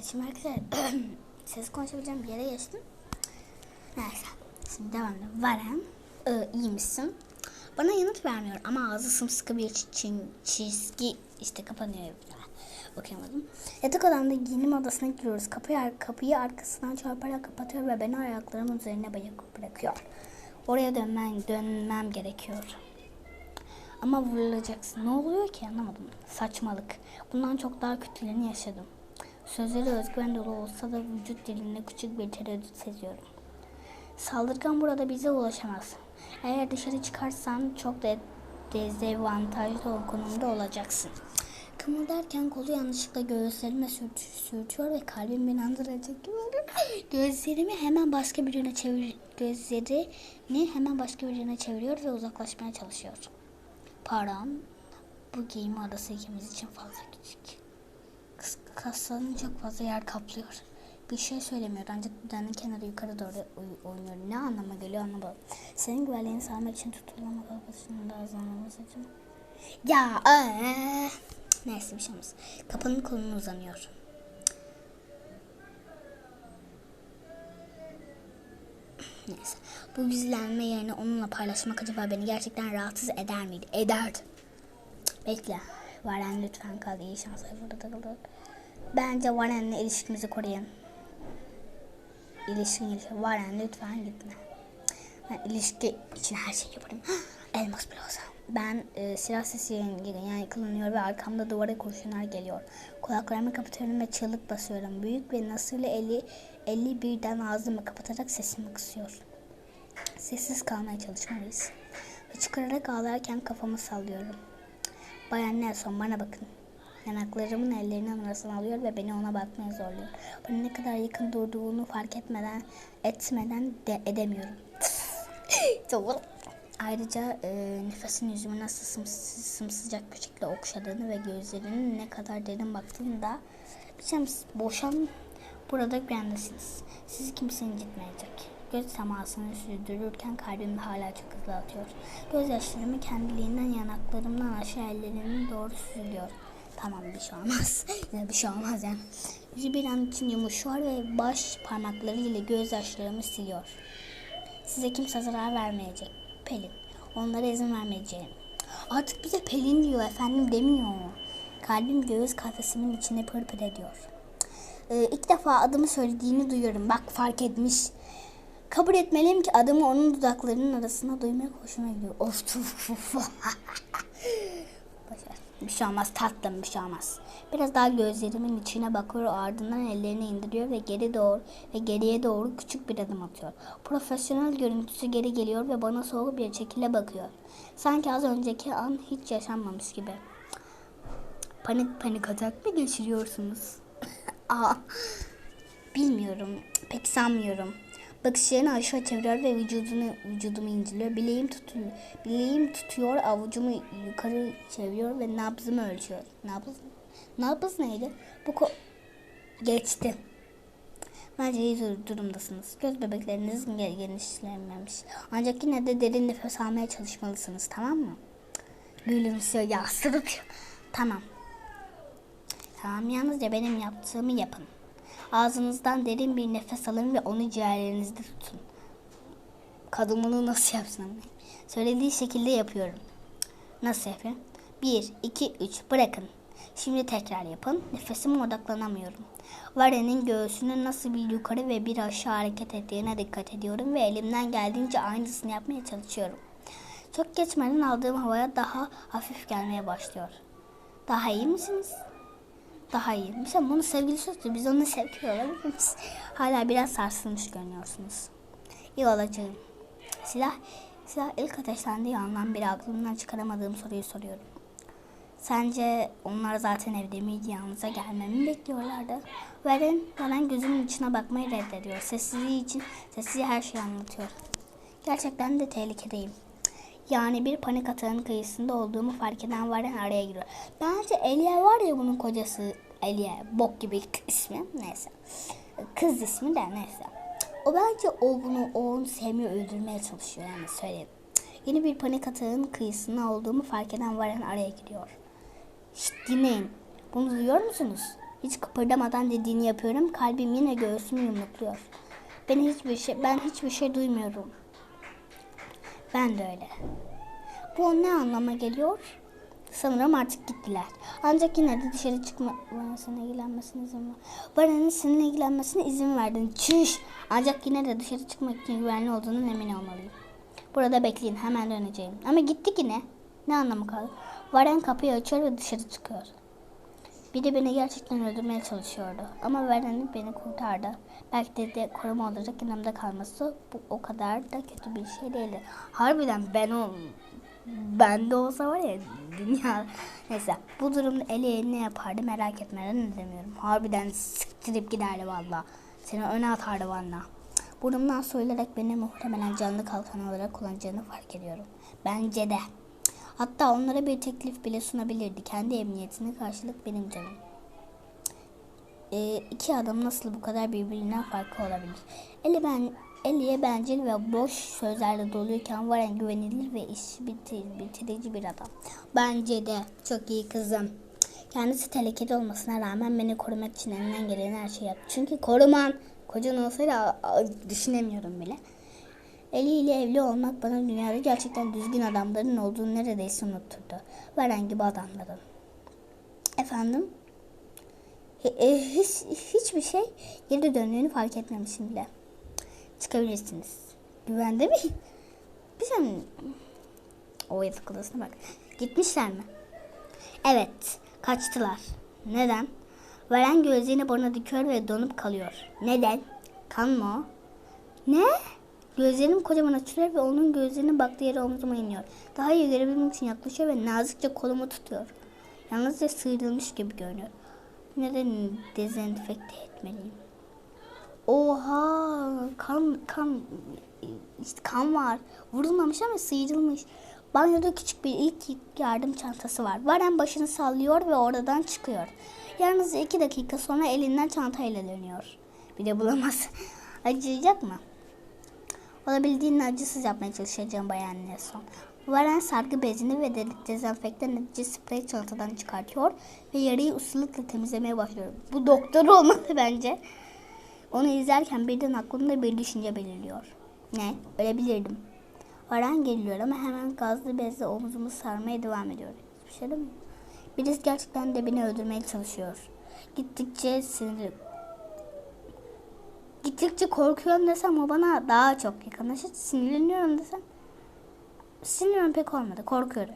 Evet şimdi arkadaşlar ses konuşabileceğim bir yere geçtim. Neyse şimdi devam edelim. Varen e, iyi misin? Bana yanıt vermiyor ama ağzı sımsıkı bir çi- çizgi işte kapanıyor. Okuyamadım. Yatak odamda giyinim odasına giriyoruz. Kapıyı, kapıyı arkasından çarparak kapatıyor ve beni ayaklarımın üzerine bırakıyor. Oraya dönmem, dönmem gerekiyor. Ama vurulacaksın. Ne oluyor ki anlamadım. Saçmalık. Bundan çok daha kötülerini yaşadım. Sözleri özgüven dolu olsa da vücut dilinde küçük bir tereddüt seziyorum. Saldırgan burada bize ulaşamaz. Eğer dışarı çıkarsan çok da dezavantajlı konumda olacaksın. Kımıldarken kolu yanlışlıkla göğüslerime sürt, sürtüyor ve kalbim beni andıracak gibi oluyor. Gözlerimi hemen başka birine çevir, gözlerini hemen başka birine çeviriyor ve uzaklaşmaya çalışıyor. Pardon, bu giyinme adası ikimiz için fazla küçük. Kaslarının çok fazla yer kaplıyor. Bir şey söylemiyor ancak dudağının kenarı yukarı doğru oy- oynuyor. Ne anlama geliyor anlamadım. Senin güvenliğini sağlamak için tutulama kalkasının da azalmaması için. Ya ee. Neyse bir şey olmaz. Kapının kolunu uzanıyor. Neyse. Bu gizlenme yerine onunla paylaşmak acaba beni gerçekten rahatsız eder miydi? Ederdi. Bekle. Varen lütfen kal. İyi şanslar burada takıldı. Bence Varen'le ilişkimizi koruyun. İlişkin ilişki. Varen lütfen gitme. Ben ilişki için her şeyi yaparım. Elmas bile olsa. Ben e, silah sesi yani kılınıyor ve arkamda duvara kurşunlar geliyor. Kulaklarımı kapatıyorum ve çığlık basıyorum. Büyük ve nasırlı eli, eli birden ağzımı kapatarak sesimi kısıyor. Sessiz kalmaya çalışmalıyız. Hıçkırarak ağlarken kafamı sallıyorum. Bayan Nelson bana bakın. Yanaklarımın ellerinin arasına alıyor ve beni ona bakmaya zorluyor. Bana ne kadar yakın durduğunu fark etmeden etmeden de edemiyorum. Ayrıca e, nefesin yüzümü nasıl sımsız, sımsıcak bir şekilde okşadığını ve gözlerinin ne kadar derin baktığını da bilsem boşan burada güvendesiniz. Sizi kimse incitmeyecek. Göz temasını sürdürürken kalbim hala çok hızlı atıyor. Gözyaşlarımı kendiliğinden yanaklarımdan aşağı ellerine doğru süzülüyor. Tamam bir şey olmaz. Yine bir şey olmaz yani. Yüzü bir an için yumuşuyor ve baş parmaklarıyla gözyaşlarımı siliyor. Size kimse zarar vermeyecek. Pelin. Onlara izin vermeyeceğim. Artık bize Pelin diyor efendim demiyor. Kalbim göğüs kafesimin içine pırpır ediyor. Ee, ilk defa adımı söylediğini duyuyorum. Bak fark etmiş. Kabul etmeliyim ki adımı onun dudaklarının arasına duymak hoşuma gidiyor. Of tuf, of. Bir şey olmaz tatlım bir şey olmaz. Biraz daha gözlerimin içine bakıyor ardından ellerini indiriyor ve geri doğru ve geriye doğru küçük bir adım atıyor. Profesyonel görüntüsü geri geliyor ve bana soğuk bir şekilde bakıyor. Sanki az önceki an hiç yaşanmamış gibi. Panik panik atak mı geçiriyorsunuz? Aa, bilmiyorum. Pek sanmıyorum. Bakışlarını aşağı çeviriyor ve vücudunu vücudumu inceliyor. Bileğim tutuyor. Bileğim tutuyor, avucumu yukarı çeviriyor ve nabzımı ölçüyor. Nabız Nabız neydi? Bu ko geçti. Bence iyi dur- durumdasınız. Göz bebekleriniz ge- genişlememiş. Ancak yine de derin nefes almaya çalışmalısınız, tamam mı? Gülümsüyor ya. Tamam. Tamam, yalnızca benim yaptığımı yapın. Ağzınızdan derin bir nefes alın ve onu ciğerlerinizde tutun. Kadın bunu nasıl yapsın? Söylediği şekilde yapıyorum. Nasıl yapayım? 1, 2, 3 bırakın. Şimdi tekrar yapın. Nefesime odaklanamıyorum. Varen'in göğsünün nasıl bir yukarı ve bir aşağı hareket ettiğine dikkat ediyorum ve elimden geldiğince aynısını yapmaya çalışıyorum. Çok geçmeden aldığım havaya daha hafif gelmeye başlıyor. Daha iyi misiniz? Daha iyi. Mesela bunu sevgili sözlü biz onu seviyoruz. Hala biraz sarsılmış görünüyorsunuz. İyi olacağım. Silah, silah ilk ateşlendiği andan beri aklımdan çıkaramadığım soruyu soruyorum. Sence onlar zaten evde miydi yanınıza gelmemi mi bekliyorlardı? Veren, Veren gözümün içine bakmayı reddediyor. Sessizliği için sessiz her şeyi anlatıyor. Gerçekten de tehlikedeyim. Yani bir panik atağın kıyısında olduğumu fark eden Varen araya giriyor. Bence Elia var ya bunun kocası Elia. Bok gibi ismi. Neyse. Kız ismi de neyse. O bence o bunu onu sevmiyor öldürmeye çalışıyor yani söyleyeyim. Yeni bir panik atağın kıyısında olduğumu fark eden Varen araya giriyor. Şşt dinleyin. Bunu duyuyor musunuz? Hiç kıpırdamadan dediğini yapıyorum. Kalbim yine göğsümü yumrukluyor. Ben hiçbir şey ben hiçbir şey duymuyorum. Ben de öyle. Bu ne anlama geliyor? Sanırım artık gittiler. Ancak yine de dışarı çıkma... Bana seninle ilgilenmesine izin ver. Bana seninle ilgilenmesine izin verdin. Çüş! Ancak yine de dışarı çıkmak için güvenli olduğunun emin olmalıyım. Burada bekleyin. Hemen döneceğim. Ama gittik yine. Ne anlamı kaldı? Varen kapıyı açıyor ve dışarı çıkıyor. Biri beni gerçekten öldürmeye çalışıyordu. Ama Varen'in beni kurtardı. Belki de, de koruma olarak yanımda kalması bu o kadar da kötü bir şey değildi. Harbiden ben o ben de olsa var ya dünya neyse bu durumda Eli'ye ne yapardı merak etmeden ne demiyorum. Harbiden siktirip giderdi valla. Seni öne atardı valla. Burnumdan soyularak beni muhtemelen canlı kalkan olarak kullanacağını fark ediyorum. Bence de. Hatta onlara bir teklif bile sunabilirdi. Kendi emniyetine karşılık benim canım. Ee, iki adam nasıl bu kadar birbirinden farklı olabilir? Eli ben Eliye bencil ve boş sözlerle doluyken Varen güvenilir ve iş bitir, bitirici bir adam. Bence de çok iyi kızım. Kendisi tehlikeli olmasına rağmen beni korumak için elinden gelen her şeyi yaptı. Çünkü koruman kocan olsaydı düşünemiyorum bile. Eli ile evli olmak bana dünyada gerçekten düzgün adamların olduğunu neredeyse unutturdu. Varen gibi adamların. Efendim? E, Hiç, hiçbir şey geri döndüğünü fark etmemişim bile. Çıkabilirsiniz. Güvende mi? Bizim o yatak odasına bak. Gitmişler mi? Evet. Kaçtılar. Neden? Veren gözlerini bana dikiyor ve donup kalıyor. Neden? Kan mı o? Ne? Gözlerim kocaman açılıyor ve onun gözlerinin baktığı yere omzuma iniyor. Daha iyi görebilmek için yaklaşıyor ve nazikçe kolumu tutuyor. Yalnızca sıyrılmış gibi görünüyor. Neden dezenfekte etmeliyim? Oha kan kan işte kan var. Vurulmamış ama sıyrılmış. Banyoda küçük bir ilk yardım çantası var. Varen başını sallıyor ve oradan çıkıyor. Yalnızca iki dakika sonra elinden çantayla dönüyor. Bir de bulamaz. Acıyacak mı? Olabildiğince acısız yapmaya çalışacağım Bayan Nelson. Varen sargı bezini ve de dezenfektan edici sprey çantadan çıkartıyor ve yarayı ustalıkla temizlemeye başlıyor. Bu doktor olmalı bence. Onu izlerken birden aklımda bir düşünce belirliyor. Ne? Ölebilirdim. Varan geliyor ama hemen gazlı bezle omzumu sarmaya devam ediyor. Hiçbir şey demiyor. Birisi gerçekten de beni öldürmeye çalışıyor. Gittikçe sinirli. Gittikçe korkuyorum desem o bana daha çok yakınlaşır. Sinirleniyorum desem. Sinirlerim pek olmadı. Korkuyorum.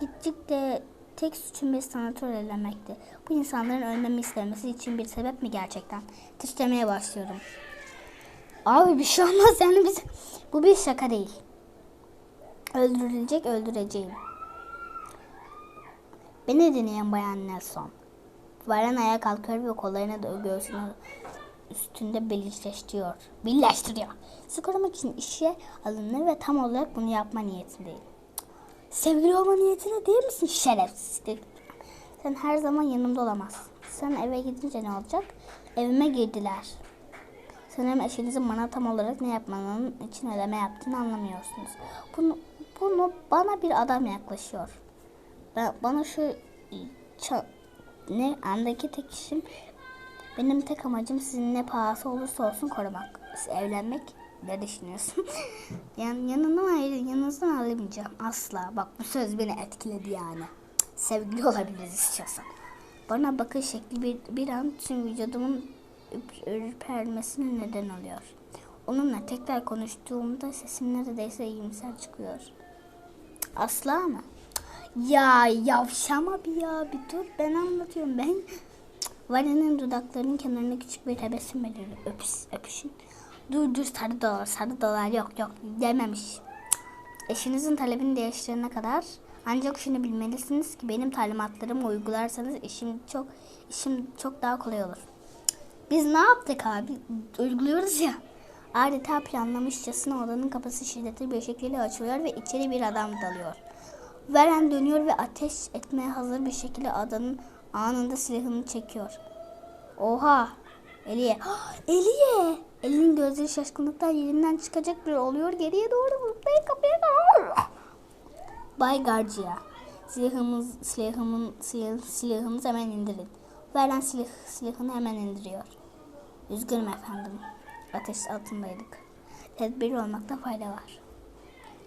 Gittikçe tek suçum bir sanatör ellemekti. Bu insanların ölmemi istemesi için bir sebep mi gerçekten? Titremeye başlıyorum. Abi bir şey olmaz yani biz bu bir şaka değil. Öldürülecek öldüreceğim. Beni dinleyen bayan Nelson. Varen ayağa kalkıyor ve kollarını da göğsünü üstünde birleştiriyor. Birleştiriyor. Korumak için işe alınır ve tam olarak bunu yapma niyetindeyim. Sevgili olma niyetine değil misin şerefsiz? Sen her zaman yanımda olamazsın. Sen eve gidince ne olacak? Evime girdiler. Sanırım eşinizin bana tam olarak ne yapmanın için ödeme yaptığını anlamıyorsunuz. Bunu, bunu bana bir adam yaklaşıyor. Ben, bana şu ne andaki tek işim benim tek amacım sizin ne pahası olursa olsun korumak. Siz evlenmek ne düşünüyorsun? Yan, yanından ayrı, yanınızdan ayrılmayacağım asla. Bak bu söz beni etkiledi yani. Sevgili olabiliriz istiyorsan. Bana bakış şekli bir, bir an tüm vücudumun ürpermesine neden oluyor. Onunla tekrar konuştuğumda sesim neredeyse iyimser çıkıyor. Asla mı? Ya yavşama bir ya bir dur ben anlatıyorum ben. Valen'in dudaklarının kenarına küçük bir tebessüm belirli. Öpüş, öpüşün. Dur dur sarı dolar sarı dolar yok yok dememiş. Eşinizin talebini değiştirene kadar ancak şunu bilmelisiniz ki benim talimatlarımı uygularsanız işim çok işim çok daha kolay olur. Biz ne yaptık abi? Uyguluyoruz ya. Adeta planlamışçasına odanın kapısı şiddetli bir şekilde açılıyor ve içeri bir adam dalıyor. Veren dönüyor ve ateş etmeye hazır bir şekilde adanın anında silahını çekiyor. Oha! Eliye. Eliye! Elinin gözleri şaşkınlıktan yerinden çıkacak bir oluyor. Geriye doğru zıplayıp kapıya doğru. Bay Garcia. Silahımız, silahımın, silah, silahımızı hemen indirin. Bayram silah, silahını hemen indiriyor. Üzgünüm efendim. Ateş altındaydık. Tedbir olmakta fayda var.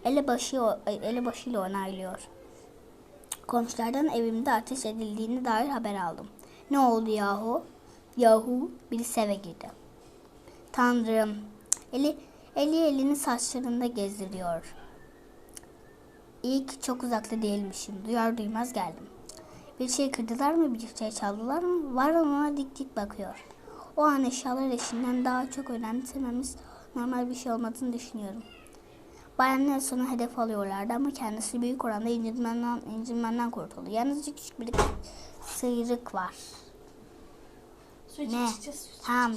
Eli başı eli başıyla onaylıyor. Komşulardan evimde ateş edildiğine dair haber aldım. Ne oldu yahu? Yahu birisi eve girdi. Tanrım. Eli, eli elini saçlarında gezdiriyor. İyi ki çok uzakta değilmişim. Duyar duymaz geldim. Bir şey kırdılar mı, bir şey çaldılar mı? Var ona dik dik bakıyor. O an eşyalar eşinden daha çok önemsememiz normal bir şey olmadığını düşünüyorum. Bayan Nelson'u hedef alıyorlardı ama kendisi büyük oranda incinmenden, incinmenden kurtuldu. Yalnızca küçük bir sıyrık var. Ne? Tamam.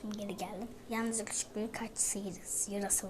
Şimdi geri geldim. Yalnızca küçük bir kaç sıyrık, sıyırası